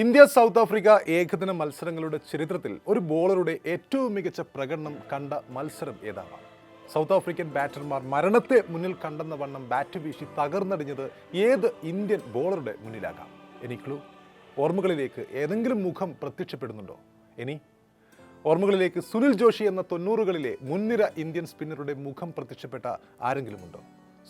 India South Africa ഏകദിന മത്സരങ്ങളുടെ ചരിത്രത്തിൽ ഒരു ബോളറുടെ ഏറ്റവും മികച്ച പ്രകടനം കണ്ട മത്സരം ഏതാണ്? സൗത്ത് ആഫ്രിക്കൻ ബാറ്റർമാർ മരണത്തെ മുന്നിൽ കണ്ടെന്ന വണ്ണം ബാറ്റ് വീശി തകർന്നടിഞ്ഞത് ഏത് ഇന്ത്യൻ ബോളറുടെ മുന്നിലാകാം? ക്ലൂ ഓർമ്മകളിലേക്ക് ഏതെങ്കിലും മുഖം പ്രത്യക്ഷപ്പെടുന്നുണ്ടോ? ഇനി ഓർമ്മകളിലേക്ക് സുനിൽ ജോഷി എന്ന തൊണ്ണൂറുകളിലെ മുൻനിര ഇന്ത്യൻ സ്പിന്നറുടെ മുഖം പ്രത്യക്ഷപ്പെട്ട ആരെങ്കിലുമുണ്ടോ?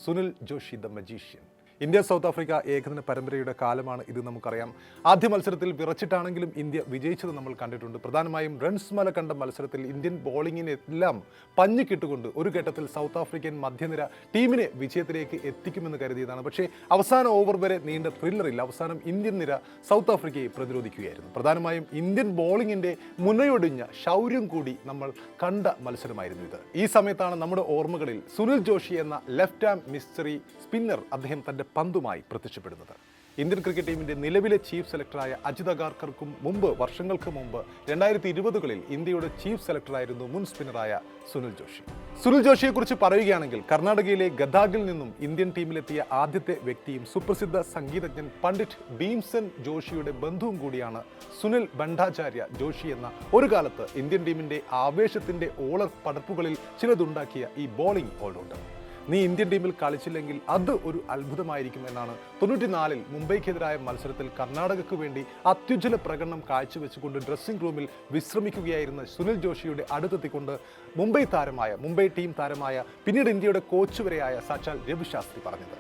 Sunil Joshi the magician India South Africa ഏകദിന പരമ്പരയുടെ കാലമാണ് ഇത് നമുക്കറിയാം. ആദ്യ മത്സരത്തിൽ വിറച്ചിട്ടാണെങ്കിലും ഇന്ത്യ വിജയിച്ചത് നമ്മൾ കണ്ടിട്ടുണ്ട്. പ്രധാനമായും റൺസ് മല കണ്ട മത്സരത്തിൽ ഇന്ത്യൻ ബോളിങ്ങിനെല്ലാം പഞ്ഞു കിട്ടുകൊണ്ട് ഒരു ഘട്ടത്തിൽ സൗത്ത് ആഫ്രിക്കൻ മധ്യനിര ടീമിനെ വിജയത്തിലേക്ക് എത്തിക്കുമെന്ന് കരുതിയതാണ്. പക്ഷേ അവസാന ഓവർ വരെ നീണ്ട ത്രില്ലറിൽ അവസാനം ഇന്ത്യൻ നിര സൗത്ത് ആഫ്രിക്കയെ പ്രതിരോധിക്കുകയായിരുന്നു. പ്രധാനമായും ഇന്ത്യൻ ബോളിങ്ങിന്റെ മുനയൊടിഞ്ഞ ശൗര്യം കൂടി നമ്മൾ കണ്ട മത്സരമായിരുന്നു ഇത്. ഈ സമയത്താണ് നമ്മുടെ ഓർമ്മകളിൽ സുനിൽ ജോഷി എന്ന ലെഫ്റ്റ് ആം മിസ്റ്ററി സ്പിന്നർ അദ്ദേഹം തന്റെ പന്തുമായി പ്രത്യക്ഷപ്പെടുന്നത്. ഇന്ത്യൻ ക്രിക്കറ്റ് ടീമിന്റെ നിലവിലെ ചീഫ് സെലക്ടറായ അജിത് അഗാർക്കർക്കും മുമ്പ് വർഷങ്ങൾക്ക് മുമ്പ് രണ്ടായിരത്തി ഇരുപതുകളിൽ ഇന്ത്യയുടെ ചീഫ് സെലക്ടറായിരുന്നു മുൻ സ്പിന്നറായ സുനിൽ ജോഷി. സുനിൽ ജോഷിയെക്കുറിച്ച് പറയുകയാണെങ്കിൽ കർണാടകയിലെ ഗദാഗിൽ നിന്നും ഇന്ത്യൻ ടീമിലെത്തിയ ആദ്യത്തെ വ്യക്തിയും സുപ്രസിദ്ധ സംഗീതജ്ഞൻ പണ്ഡിറ്റ് ഭീംസൻ ജോഷിയുടെ ബന്ധുവും കൂടിയാണ് സുനിൽ ഭണ്ഡാചാര്യ ജോഷി എന്ന ഒരു കാലത്ത് ഇന്ത്യൻ ടീമിന്റെ ആവേശത്തിന്റെ ഓളർ പടപ്പുകളിൽ ചിലതുണ്ടാക്കിയ ഈ ബോളിംഗ് ഓൾറൗണ്ടർ നീ ഇന്ത്യൻ ടീമിൽ കളിച്ചില്ലെങ്കിൽ അത് ഒരു അത്ഭുതമായിരിക്കും എന്നാണ്. തൊണ്ണൂറ്റിനാലിൽ മുംബൈക്കെതിരായ മത്സരത്തിൽ കർണാടകയ്ക്ക് വേണ്ടി അത്യുജ്വല പ്രകടനം കാഴ്ചവെച്ചുകൊണ്ട് ഡ്രസ്സിംഗ് റൂമിൽ വിശ്രമിക്കുകയായിരുന്ന സുനിൽ ജോഷിയുടെ അടുത്തെത്തിക്കൊണ്ട് മുംബൈ താരമായ മുംബൈ ടീം താരമായ പിന്നീട് ഇന്ത്യയുടെ കോച്ച് വരെയായ സാക്ഷാൽ രവിശാസ്ത്രി പറഞ്ഞത്.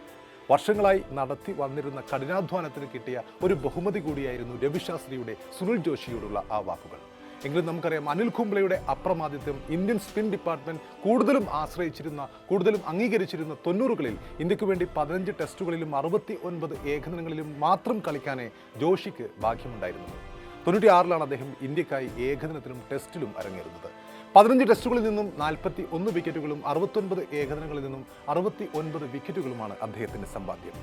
വർഷങ്ങളായി നടത്തി വന്നിരുന്ന കഠിനാധ്വാനത്തിന് കിട്ടിയ ഒരു ബഹുമതി കൂടിയായിരുന്നു രവിശാസ്ത്രിയുടെ സുനിൽ ജോഷിയോടുള്ള ആ വാക്കുകൾ. എങ്കിലും നമുക്കറിയാം അനിൽ കുംബ്ലയുടെ അപ്രമാദിത്വം ഇന്ത്യൻ സ്പിൻ ഡിപ്പാർട്ട്മെന്റ് കൂടുതലും ആശ്രയിച്ചിരുന്ന കൂടുതലും അംഗീകരിച്ചിരുന്ന തൊണ്ണൂറുകളിൽ ഇന്ത്യയ്ക്ക് വേണ്ടി പതിനഞ്ച് ടെസ്റ്റുകളിലും അറുപത്തി ഒൻപത് ഏകദിനങ്ങളിലും മാത്രം കളിക്കാനേ ജോഷിക്ക് ഭാഗ്യമുണ്ടായിരുന്നത് തൊണ്ണൂറ്റി ആറിലാണ് അദ്ദേഹം ഇന്ത്യക്കായി ഏകദിനത്തിലും ടെസ്റ്റിലും അരങ്ങേറുന്നത്. പതിനഞ്ച് ടെസ്റ്റുകളിൽ നിന്നും നാൽപ്പത്തി ഒന്ന് വിക്കറ്റുകളും അറുപത്തൊൻപത് ഏകദിനങ്ങളിൽ നിന്നും അറുപത്തി ഒൻപത് വിക്കറ്റുകളുമാണ് അദ്ദേഹത്തിന്റെ സമ്പാദ്യം.